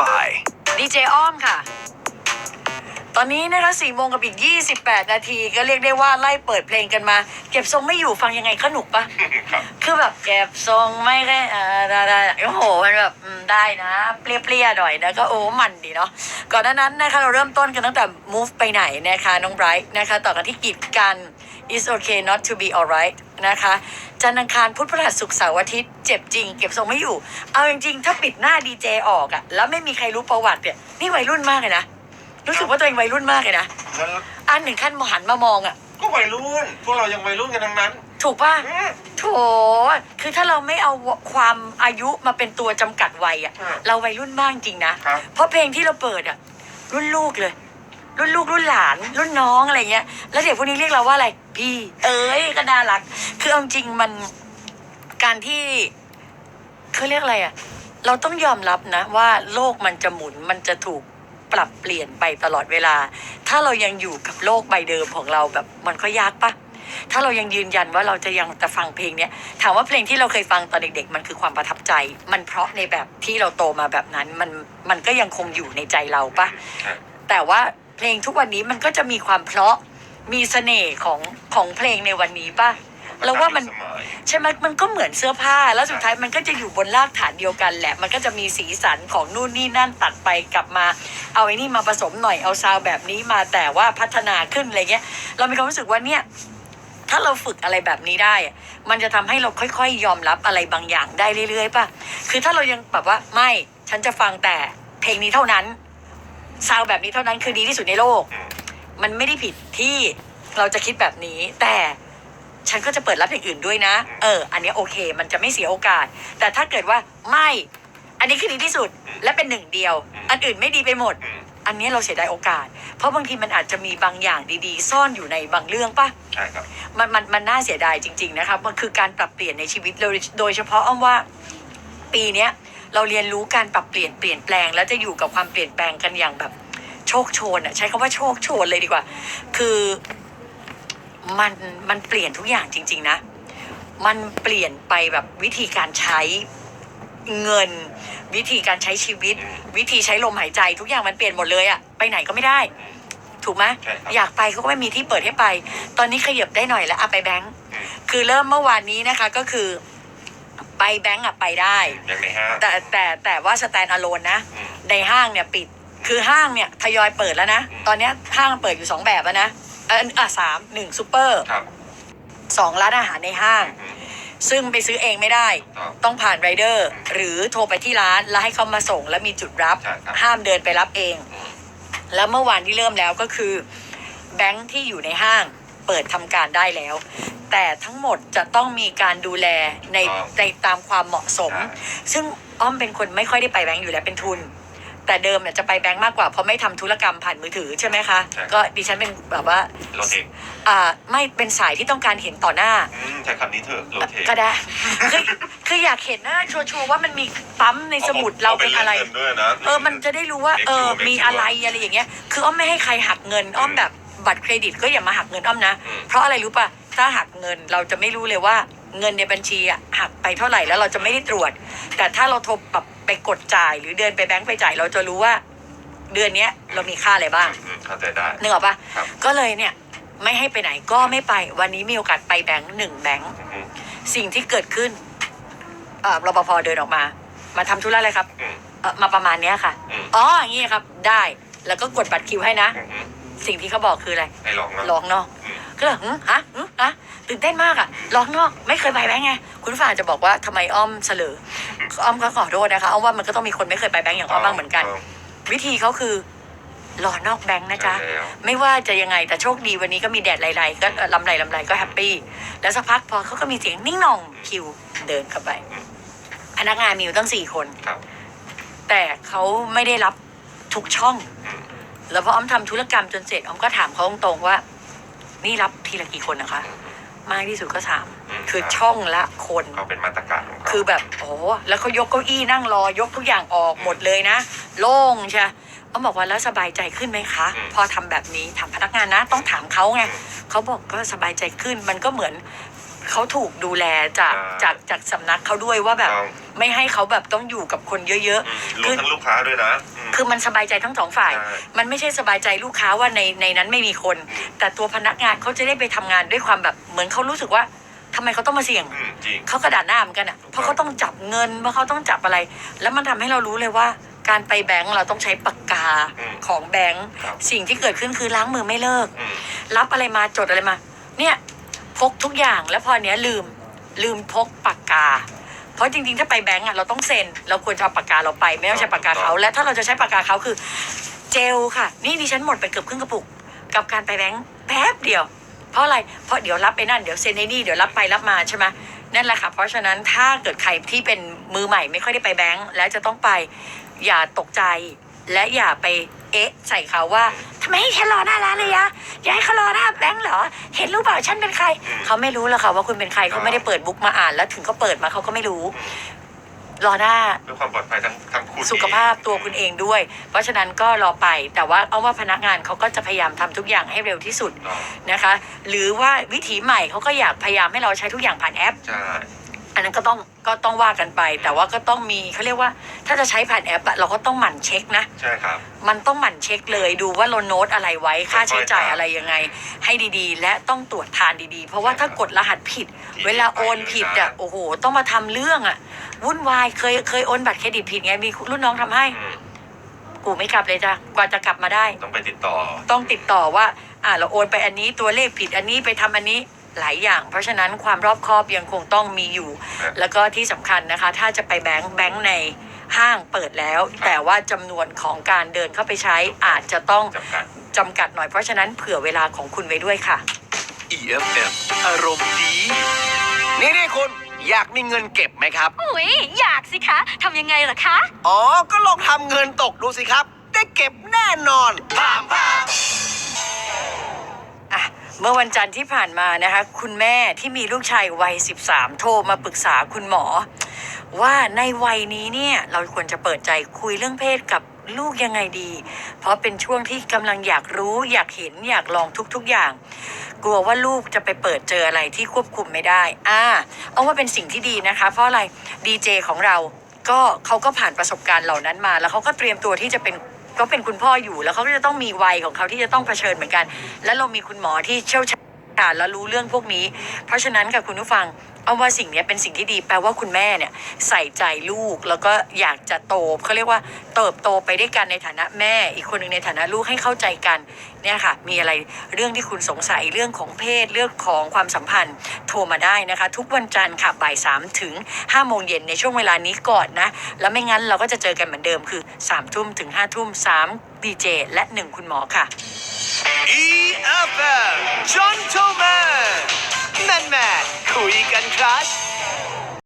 by ดีเจอ้อมค่ะ อนนี้นะคะสี่โมงกับอีก 28 นาที ก็เรียกได้ว่าไล่เปิดเพลงกันมา เก็บทรงไม่อยู่ฟังยังไงขนุกปะครับคือแบบเก็บทรงไม่แค่อ่าได้ได้โอ้โหมันแบบอืมได้นะ เปรี้ยๆหน่อยนะก็โอ้มันดีเนาะก่อนหน้านั้นนะคะเราเริ่มต้นกันตั้งแต่ move ไปไหนนะคะน้องไบรท์นะคะ ต่อกันที่กีดกัน is okay not to be alright นะคะ จันทร์อังคารพุธพฤหัสศุกร์เสาร์อาทิตย์เจ็บจริง เก็บทรงไม่อยู่ เอาจริงๆ ถ้าปิดหน้าดีเจออกอะแล้วไม่มีใครรู้ประวัติเนี่ยนี่วัยรุ่นมากเลยนะ รู้สึกว่าตัวเองวัยรุ่นมากเลยนะแล้วอันหนึ่งขั้นมหันมามองอะก็วัยรุ่น พวกเรายังวัยรุ่นกันทั้งนั้นถูกป่ะ อืม โถ คือถ้าเราไม่เอาความอายุมาเป็นตัวจำกัดวัยอะอืมเราวัยรุ่นมากจริงนะ ครับ เพราะเพลงที่เราเปิดอะรุ่นลูกเลย รุ่นลูกรุ่นหลาน รุ่นน้องอะไรเงี้ย แล้วเด็กพวกนี้เรียกเราว่าอะไร พี่ เอ้ยก็น่ารัก คือเอาจริงมันการที่เขาเรียกอะไรอะเราต้องยอมรับนะ ว่าโลกมันจะหมุนมันจะถูก ปรับเปลี่ยนไปตลอดเวลา ถ้าเรายังอยู่กับโลกใบเดิมของเราแบบมันก็ยากปะถ้าเรายังยืนยันว่าเราจะยังจะฟังเพลงเนี้ยถามว่าเพลงที่เราเคยฟังตอนเด็กๆ มันคือความประทับใจ มันเพราะในแบบที่เราโตมาแบบนั้นมันมันก็ยังคงอยู่ในใจเราปะครับแต่ว่าเพลงทุกวันนี้มันก็จะมีความเพราะมีเสน่ห์ของของเพลงในวันนี้ปะ เราว่ามันสมัยใช่ไหมมันก็เหมือนเสื้อผ้าแล้วสุดท้ายมันก็จะอยู่บนรากฐานเดียวกันแหละ มันก็จะมีสีสันของนู่นนี่นั่นตัดไปกลับมา เอาไอ้นี่มาผสมหน่อยเอาซาวด์แบบนี้มาแต่ว่าพัฒนาขึ้นอะไรเงี้ย เรามีความรู้สึกว่าเนี่ยถ้าเราฝึกอะไรแบบนี้ได้อะมันจะทำให้เราค่อยๆยอมรับอะไรบางอย่างได้เรื่อยๆป่ะ คือถ้าเรายังแบบว่าไม่ฉันจะฟังแต่เพลงนี้เท่านั้นซาวด์แบบนี้เท่านั้นคือดีที่สุดในโลกอืมมันไม่ได้ผิดที่เราจะคิดแบบนี้แต่ ฉันก็จะเปิดรับอย่างอื่นด้วยนะ เออ อันนี้โอเค มันจะไม่เสียโอกาส แต่ถ้าเกิดว่าไม่ อันนี้คือดีที่สุดและเป็นหนึ่งเดียว อันอื่นไม่ดีไปหมดอืมอันนี้เราเสียดายโอกาส เพราะบางทีมันอาจจะมีบางอย่างดีๆ ซ่อนอยู่ในบางเรื่องป่ะใช่ครับ มันมันมันน่าเสียดายจริง ๆ นะครับมันคือการปรับเปลี่ยนในชีวิตโดยโดยเฉพาะอ้อมว่าปีเนี้ยเราเรียนรู้การปรับเปลี่ยนเปลี่ยนแปลง แล้วจะอยู่กับความเปลี่ยนแปลงกันอย่างแบบ โชคโชนอะใช้คำว่าโชคโชนเลยดีกว่า คือ มันมันเปลี่ยนทุกอย่างจริง ๆ นะ มันเปลี่ยนไปแบบวิธีการใช้เงิน วิธีการใช้ชีวิต วิธีใช้ลมหายใจทุกอย่างมันเปลี่ยนหมดเลยอะไปไหนก็ไม่ได้ ถูกไหมใช่ครับ อยากไปเขาก็ไม่มีที่เปิดให้ไป ตอนนี้ขยับได้หน่อยแล้วอะไปแบงค์อืมคือเริ่มเมื่อวานนี้นะคะก็คือ ไปแบงค์อะไปได้อย่างในห้างแต่แต่แต่ว่าสแตนอะโลนนะ อืม ในห้างเนี่ยปิด คือห้างเนี่ยทยอยเปิดแล้วนะอืมตอนเนี้ยห้างเปิดอยู่สองแบบแล้วนะ เอออะสามหนึ่งซูเปอร์ครับสองร้านอาหารในห้าง อืม ซึ่งไปซื้อเองไม่ได้ ครับ ต้องผ่านไรเดอร์ หรือโทรไปที่ร้านแล้วให้เขามาส่งแล้วมีจุดรับ ใช่ครับ ห้ามเดินไปรับเองอืมแล้วเมื่อวานที่เริ่มแล้วก็คือแบงค์ที่อยู่ในห้างเปิดทำการได้แล้ว แต่ทั้งหมดจะต้องมีการดูแลในในตามความเหมาะสมซึ่งอ้อมเป็นคนไม่ค่อยได้ไปแบงค์อยู่แล้วเป็นทุน แต่เดิมเนี่ยจะไปแบงค์มากกว่าเพราะไม่ทำธุรกรรมผ่านมือถือใช่ไหมคะ ใช่ก็ดิฉันเป็นแบบว่าโรเทคอ่าไม่เป็นสายที่ต้องการเห็นต่อหน้า อืมใช้คำนี้เถอะโรเทคก็ได้คือคืออยากเห็นหน้าชัวร์ๆว่ามันมีปั๊มในสมุดเราเป็นอะไรงินด้วยนะ เออ มันจะได้รู้ว่า Make เออ sure, make มี sure อะไรอะไรอย่างเงี้ย คืออ้อมไม่ให้ใครหักเงิน อ้อมอืมแบบบัตรเครดิตก็อย่ามาหักเงินอ้อมนะ อืม เพราะอะไรรู้ป่ะ ถ้าหักเงินเราจะไม่รู้เลยว่าเงินในบัญชีอะหักไปเท่าไหร่แล้วเราจะไม่ได้ตรวจ แต่ถ้าเราโทรแบบ ไปกดจ่าย หรือเดินไปแบงก์ไปจ่าย เราจะรู้ว่า เดือนเนี้ยเรามีค่าอะไรบ้างอืมเข้าใจได้ นึกออกปะครับ ก็เลยเนี่ย ไม่ให้ไปไหนก็ไม่ไป วันนี้มีโอกาสไปแบงก์หนึ่งแบงก์อืมสิ่งที่เกิดขึ้นเอ่อรปภเดินออกมา มาทำธุระอะไรครับอืมเอ่อมาประมาณเนี้ยค่ะอืมอ๋ออย่างงี้ครับ ได้แล้วก็กดบัตรคิวให้นะ อืมอืมสิ่งที่เขาบอกคืออะไร ให้ลองนะลองเนาะอืม ก็เลยหึฮะหึฮะ ตื่นเต้นมากอะลองนอกไม่เคยไปแบงค์ไงคุณฝ่าจะบอกว่าทำไมอ้อมเสลออ้อมก็ขอโทษนะคะอ้อมว่ามันก็ต้องมีคนไม่เคยไปแบงค์อย่างอ้อมบ้างเหมือนกัน วิธีเขาคือรอนอกแบงค์นะจ๊ะ ใช่แล้ว ไม่ว่าจะยังไงแต่โชคดีวันนี้ก็มีแดดไหลๆก็เอ่อลำไรลำไรก็แฮปปี้แล้วสักพักพอเขาก็มีเสียงนิ่งหน่องคิวเดินเข้าไป พนักงานมีอยู่ตั้งสี่คน ครับ แต่เขาไม่ได้รับทุกช่อง อืม แล้วพออ้อมทำธุรกรรมจนเสร็จอ้อมก็ถามเขาตรงๆว่า นี่รับทีละกี่คนนะคะ มากที่สุดก็สามมคือช่องละคนเขาเป็นมาตรการของเขาคือแบบโอ้โหแล้วเขายกเก้าอี้นั่งรอยกทุกอย่างออกหมดเลยนะ โล่งใช่อ้อมบอกว่าแล้วสบายใจขึ้นไหมคะ พอทำแบบนี้ถามพนักงานนะ ต้องถามเขาไงเขาบอกก็สบายใจขึ้นมันก็เหมือน เขาถูกดูแลจากอ่าจากจากสำนักเขาด้วยว่าแบบต้องไม่ให้เขาแบบต้องอยู่กับคนเยอะอืมรวมทั้งลูกค้าด้วยนะมๆ คือมันสบายใจทั้งสองฝ่าย ใช่ มันไม่ใช่สบายใจลูกค้าว่าในในนั้นไม่มีคน อืม แต่ตัวพนักงานเขาจะได้ไปทำงานด้วยความแบบเหมือนเขารู้สึกว่าทำไมเขาต้องมาเสี่ยง อืมจริง เขากระดาษหน้าเหมือนกันอะ เพราะเขาต้องจับเงิน เพราะเขาต้องจับอะไร แล้วมันทำให้เรารู้เลยว่า การไปแบงก์เราต้องใช้ปากกาอืมของแบงก์ครับ สิ่งที่เกิดขึ้นคือล้างมือไม่เลิก อืม รับอะไรมาจดอะไรมา เนี่ย พกทุกอย่างแล้วพอเนี้ยลืมลืมพกปากกา เพราะจริง ๆ ถ้าไปแบงก์อะเราต้องเซ็น เราควรจะเอาปากกาเราไป ไม่ต้องใช้ปากกาเขา และถ้าเราจะใช้ปากกาเขาคือ เจลค่ะ นี่ดิฉันหมดไปเกือบครึ่งกระปุก กับการไปแบงก์แป๊บเดียว เพราะอะไร เพราะเดี๋ยวรับไปนั่นเดี๋ยวเซ็นไอ้นี่เดี๋ยวรับไปรับมาใช่ไหมนั่นแหละค่ะ เพราะฉะนั้นถ้าเกิดใครที่เป็นมือใหม่ไม่ค่อยได้ไปแบงก์แล้วจะต้องไปอย่าตกใจ และอย่าไปเอ๊ะใส่เขาว่าทำไมให้ฉันรอหน้าร้านเลยยะอย่าให้เขารอหน้าแบงก์เหรอ เห็นรู้เปล่าฉันเป็นใครอืมเขาไม่รู้หรอกค่ะว่าคุณเป็นใครเขาไม่ได้เปิดบุ๊กมาอ่าน แล้วถึงเขาเปิดมาเขาก็ไม่รู้ รอหน้าเพื่อความปลอดภัยทั้งทั้งคุณสุขภาพตัวคุณเองด้วย เพราะฉะนั้นก็รอไปแต่ว่าเอาว่าพนักงานเขาก็จะพยายามทำทุกอย่างให้เร็วที่สุดเนาะนะคะ หรือว่าวิถีใหม่เขาก็อยากพยายามให้เราใช้ทุกอย่างผ่านแอปใช่อั นนั้นก็ต้องก็ต้องว่ากันไป แต่ว่าก็ต้องมีเขาเรียกว่า ถ้าจะใช้ผ่านแอปอะเราก็ต้องหมั่นเช็คนะ ใช่ครับ มันต้องหมั่นเช็คเลยดูว่าเราโน้ตอะไรไว้ค่าใช้จ่ายอะไรยังไง ให้ดีๆ และต้องตรวจทานดีๆ เพราะว่าถ้ากดรหัสผิด เวลาโอนผิดอะโอ้โห ต้องมาทำเรื่องอะวุ่นวายเคยเคยโอนบัตรเครดิตผิดไงมีรุ่นน้องทำให้อืมกูไม่กลับเลยจ้ะกว่าจะกลับมาได้ ต้องไปติดต่อ ต้องติดต่อว่า อ่าเราโอนไปอันนี้ตัวเลขผิดอันนี้ไปทำอันนี้ หลายอย่าง เพราะฉะนั้นความรอบคอบยังคงต้องมีอยู่ครับแล้วก็ที่สำคัญนะคะ ถ้าจะไปแบงค์แบงค์ในห้างเปิดแล้ว แต่ว่าจำนวนของการเดินเข้าไปใช้อาจจะต้องจำกัดจำกัดหน่อยเพราะฉะนั้นเผื่อเวลาของคุณไว้ด้วยค่ะ EFM อารมณ์ดี นี่นี่คุณอยากมีเงินเก็บไหมครับ อุ๊ยอยากสิคะทำยังไงล่ะคะ อ๋อ ก็ลองทำเงินตกดูสิครับ ได้เก็บแน่นอนพามพามอะ เมื่อวันจันทร์ที่ผ่านมานะคะ คุณแม่ที่มีลูกชายวัย 13 โทรมาปรึกษาคุณหมอ ว่าในวัยนี้เนี่ยเราควรจะเปิดใจคุยเรื่องเพศกับลูกยังไงดี เพราะเป็นช่วงที่กำลังอยากรู้ อยากเห็นอยากลองทุกๆอย่าง กลัวว่าลูกจะไปเปิดเจออะไรที่ควบคุมไม่ได้ อ่า เอาว่าเป็นสิ่งที่ดีนะคะ เพราะอะไรดีเจของเราก็เขาก็ผ่านประสบการณ์เหล่านั้นมา แล้วเขาก็เตรียมตัวที่จะเป็น ก็เป็นคุณพ่ออยู่แล้วเขาก็จะต้องมีวัยของเขาที่จะต้องเผชิญเหมือนกัน และเรามีคุณหมอที่เชี่ยวชาญและรู้เรื่องพวกนี้ เพราะฉะนั้นค่ะคุณผู้ฟัง เอาว่าสิ่งนี้เป็นสิ่งที่ดีแปลว่าคุณแม่เนี่ยใส่ใจลูกแล้วก็อยากจะโตเขาเรียกว่าเติบโตไปด้วยกันในฐานะแม่ อีกคนหนึ่งในฐานะลูกให้เข้าใจกันเนี่ยค่ะ มีอะไรเรื่องที่คุณสงสัยเรื่องของเพศเรื่องของความสัมพันธ์โทรมาได้นะคะ ทุกวันจันทร์ค่ะบ่ายสามถึงห้าโมงเย็นในช่วงเวลานี้ก่อนนะ แล้วไม่งั้นเราก็จะเจอกันเหมือนเดิมคือสามทุ่มถึงห้าทุ่มสามดีเจและหนึ่งคุณหมอค่ะ EFM Gentleman แมนแมนคุยกันครับ